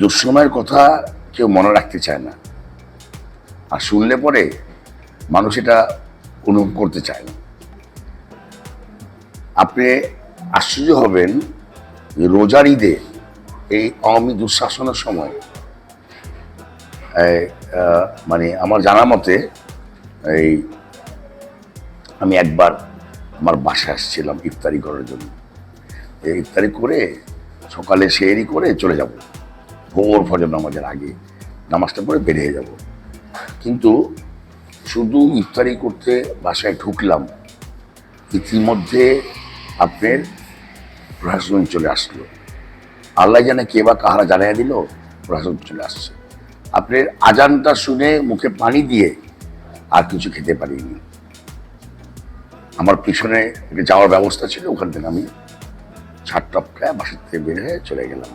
দুঃসময়ের কথা কেউ মনে রাখতে চায় না। আর শুনলে পরে মানুষ এটা অনুভব করতে চায় না। আপনি আশ্চর্য হবেন রোজার ঈদে এই আওয়ামী দুঃশাসনের সময় মানে আমার জানা মতে এই আমি একবার আমার বাসায় আসছিলাম ইফতারি করার জন্য। ইফতারি করে সকালে সেরি করে চলে যাব। ভোর ফজর নামাজের আগে নামাজটা পরে বেরিয়ে যাব। কিন্তু শুধু ইফতারি করতে বাসায় ঢুকলাম, ইতিমধ্যে আপনার প্রশাসন চলে আসলো। আল্লাহ জানে কে বা কাহারা জানাই দিল, প্রশাসন চলে আসছে। আপনার আজানটা শুনে মুখে পানি দিয়ে আর কিছু খেতে পারিনি। আমার পিছনে যাওয়ার ব্যবস্থা ছিল, ওখান থেকে আমি ছাট টপ বাসার থেকে বের হয়ে চলে গেলাম।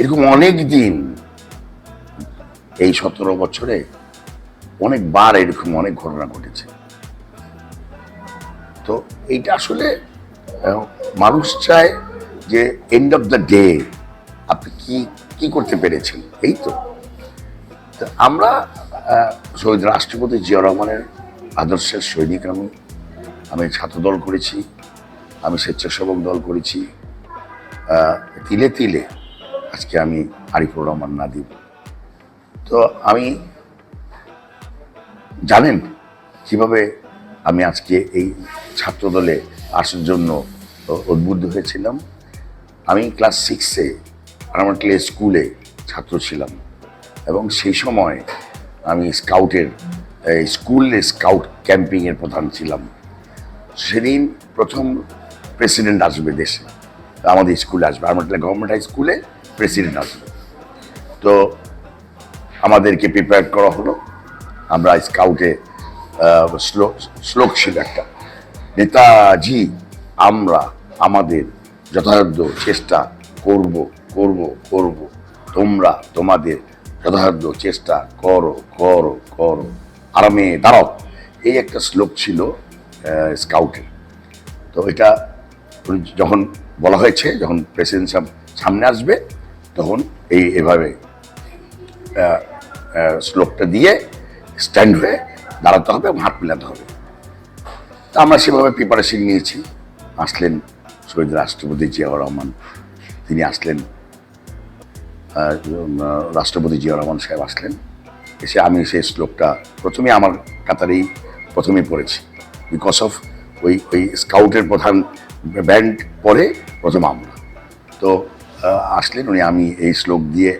এরকম অনেক দিন, এই সতেরো বছরে অনেকবার এরকম অনেক ঘটনা ঘটেছে। তো এইটা আসলে মানুষ চায় যে এন্ড অফ দ্য ডে আপনি কি কি করতে পেরেছেন? এই তো। আমরা শহীদ রাষ্ট্রপতি জিয়া রহমানের আদর্শের সৈনিক আমি। আমি ছাত্রদল করেছি, আমি স্বেচ্ছাসেবক দল করেছি। তিলে তিলে আজকে আমি আরিফুর রহমান নাদিব তো আমি জানেন কীভাবে আমি আজকে এই ছাত্রদলে আসার জন্য উদ্বুদ্ধ হয়েছিলাম। আমি ক্লাস সিক্সে পার্মানেন্টলি স্কুলে ছাত্র ছিলাম এবং সেই সময় আমি স্কাউটের স্কুল স্কাউট ক্যাম্পিংয়ের প্রধান ছিলাম। সেদিন প্রথম প্রেসিডেন্ট আসবে দেশে, আমাদের স্কুলে আসবে। পার্মানেন্টলি গভর্নমেন্ট হাই স্কুলে প্রেসিডেন্ট আসবে। তো আমাদেরকে প্রিপেয়ার করা হলো। আমরা স্কাউটে শ্লোক ছিল একটা। নেতাজি, আমরা, আমাদের যথাসাধ্য চেষ্টা করব করব করব। তোমরা, তোমাদের যথাসাধ্য চেষ্টা করো করো করো। আরামে দাঁড়াও। এই একটা শ্লোক ছিল স্কাউটের। তো এটা যখন বলা হয়েছে, যখন প্রেসিডেন্ট সামনে আসবে তখন এই এভাবে শ্লোকটা দিয়ে স্ট্যান্ড হয়ে দাঁড়াতে হবে এবং হাত মেলাতে হবে। তা আমরা সেভাবে প্রিপারেশন নিয়েছি। আসলেন শহীদ রাষ্ট্রপতি জিয়াউর রহমান। তিনি আসলেন রাষ্ট্রপতি জিয়াউর রহমান সাহেব আসলেন। এসে আমি সেই শ্লোকটা প্রথমে আমার কাতারেই প্রথমে পড়েছি। বিকজ অফ ওই ওই স্কাউটের প্রধান ব্যান্ড পরে প্রথম আমরা। তো আসলেন, উনি আমি এই শ্লোক দিয়ে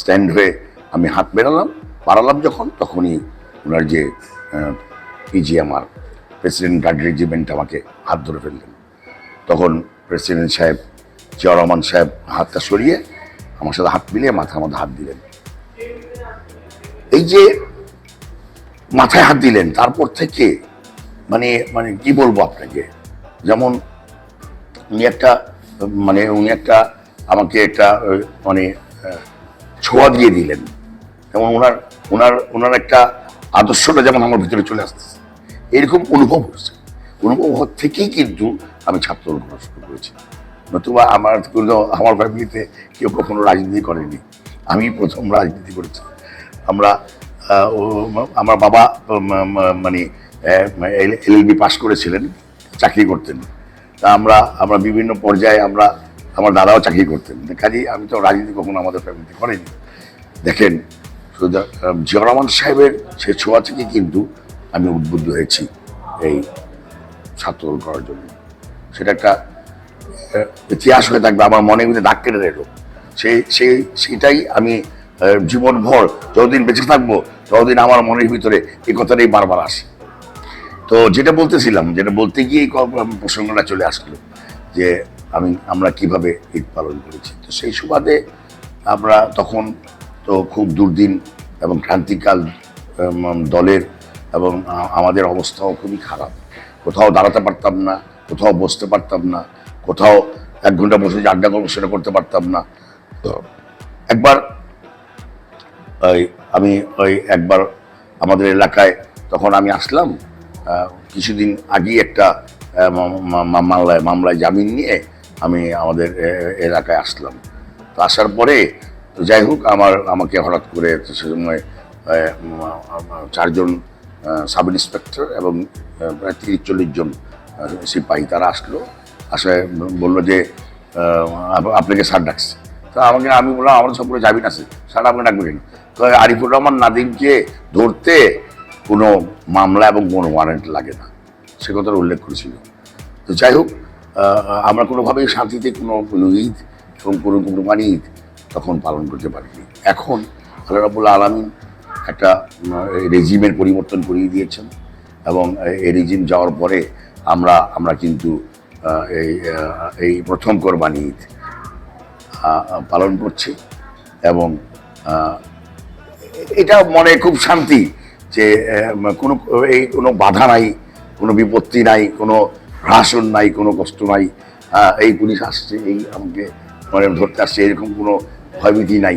স্ট্যান্ড হয়ে আমি হাত বাড়ালাম যখন, তখনই ওনার যে পিজি আমার প্রেসিডেন্ট গার্ড রেজিমেন্ট আমাকে হাত ধরে ফেললেন। তখন প্রেসিডেন্ট সাহেব, জিয়া রহমান সাহেব হাতটা সরিয়ে আমার সাথে হাত মিলিয়ে মাথার মধ্যে হাত দিলেন। এই যে মাথায় হাত দিলেন, তারপর থেকে মানে মানে কি বলব আপনাকে? যেমন উনি একটা মানে উনি একটা আমাকে একটা মানে ছোঁয়া দিয়ে দিলেন। যেমন ওনার ওনার ওনার একটা আদর্শটা যেমন আমার ভিতরে চলে আসতেছে, এরকম অনুভব হচ্ছে অনুভব হওয়ার থেকেই কিন্তু আমি ছাত্র করা শুরু করেছি। নতুবা আমার কোনো, আমার ফ্যামিলিতে কেউ কখনো রাজনীতি করেনি। আমি প্রথম রাজনীতি করেছি। আমরা আমার বাবা মানে এলএলবি পাস করেছিলেন, চাকরি করতেন। তা আমরা আমরা বিভিন্ন পর্যায়ে আমরা আমার দাদাও চাকরি করতেন। কাজেই আমি তো রাজনীতি কখনো আমাদের ফ্যামিলিতে করেনি। দেখেন জিয়া রহমান সাহেবের সে ছোঁয়া থেকে কিন্তু আমি উদ্বুদ্ধ হয়েছি এই ছাত্র করার জন্য। সেটা একটা ইতিহাস হয়ে থাকবে, আমার মনে মধ্যে দাগ কেটে রইল। সেই সেই সেটাই আমি জীবনভর যতদিন বেঁচে থাকব, ততদিন আমার মনের ভিতরে এই কথাটাই বারবার আসে। তো যেটা বলতেছিলাম, যেটা বলতে গিয়ে প্রসঙ্গটা চলে আসলো, যে আমি, আমরা কীভাবে ঈদ পালন করেছি। তো সেই সুবাদে আমরা তখন তো খুব দুর্দিন এবং ক্রান্তিকাল দলের এবং আমাদের অবস্থাও খুবই খারাপ। কোথাও দাঁড়াতে পারতাম না, কোথাও বসতে পারতাম না, কোথাও এক ঘণ্টা বসে যে আড্ডা করব সেটা করতে পারতাম না। তো একবার ওই, আমি ওই একবার আমাদের এলাকায় তখন আমি আসলাম কিছুদিন আগেই একটা মামলায় মামলায় জামিন নিয়ে আমি আমাদের এলাকায় আসলাম। তো আসার পরে যাই হোক, আমার, আমাকে হঠাৎ করে সে সময় চারজন সাব ইন্সপেক্টর এবং প্রায় তিরিশ চল্লিশ জন সিপাহী তারা আসলো। আসে বলল যে আপনাকে স্যার ডাকছে। তো আমাকে, আমি বললাম, আমার সবগুলো যাবি না স্যার। আপনি ডাকবেন কেন? আরিফুর রহমান নাদিমকে ধরতে কোনো মামলা এবং কোনো ওয়ারেন্ট লাগে না। সে কথাটা উল্লেখ করেছিল। তো যাই হোক আমরা কোনোভাবেই শান্তিতে কোনো কোনো ঈদ এবং কোনো কোরবানি ঈদ তখন পালন করতে পারিনি। এখন আল্লাহ রাবুল্লাহ আলমিন একটা রেজিমের পরিবর্তন করিয়ে দিয়েছেন এবং এই রেজিম যাওয়ার পরে আমরা আমরা কিন্তু এই এই প্রথম কোরবানি ঈদ পালন করছি এবং এটা মনে খুব শান্তি যে কোনো, এই কোনো বাধা নাই, কোনো বিপত্তি নাই, কোনো হ্রাসন নাই, কোনো কষ্ট নাই। এই পুলিশ আসছে, এই আমাকে ধরতে আসছে, এরকম কোনো ভয়ভীতি নাই।